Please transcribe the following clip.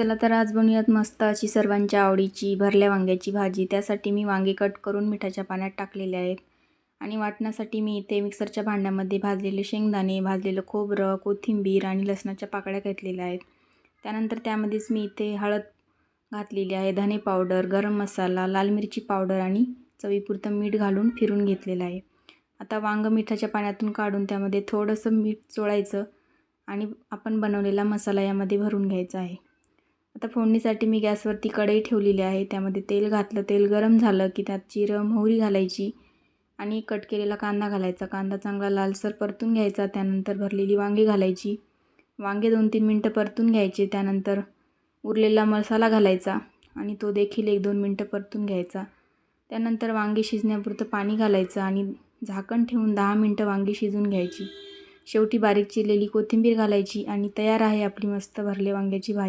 चला तर आज बनूयात मस्त अशी सर्वांच्या आवडीची भरल्या वांग्याची भाजी. त्यासाठी मी वांगे कट करून मिठाच्या पाण्यात टाकलेले आहेत. आणि वाटण्यासाठी मी इथे मिक्सरच्या भांड्यामध्ये भाजलेले शेंगदाणे भाजलेलं खोबरं कोथिंबीर आणि लसणाच्या पाकळ्या घेतलेल्या आहेत. त्यानंतर त्यामध्येच मी इथे हळद घातलेली आहे धने पावडर गरम मसाला लाल मिरची पावडर आणि चवीपुरतं मीठ घालून फिरून घेतलेलं आहे. आता वांगं मिठाच्या पाण्यातून काढून त्यामध्ये थोडंसं मीठ चोळायचं आणि आपण बनवलेला मसाला यामध्ये भरून घ्यायचा आहे. आता फोडणीसाठी मी गॅसवरती कढई ठेवलेली आहे. त्यामध्ये तेल घातलं तेल गरम झालं की त्यात जिरं मोहरी घालायची आणि कट केलेला कांदा घालायचा. कांदा चांगला लालसर परतून घ्यायचा त्यानंतर भरलेली वांगी घालायची. वांगे दोन तीन मिनटं परतून घ्यायचे त्यानंतर उरलेला मसाला घालायचा आणि तो देखील एक दोन मिनटं परतून घ्यायचा. त्यानंतर वांगी शिजण्यापुरतं पाणी घालायचं आणि झाकण ठेवून दहा मिनटं वांगी शिजून घ्यायची. शेवटी बारीक चिरलेली कोथिंबीर घालायची आणि तयार आहे आपली मस्त भरले वांग्याची भाजी.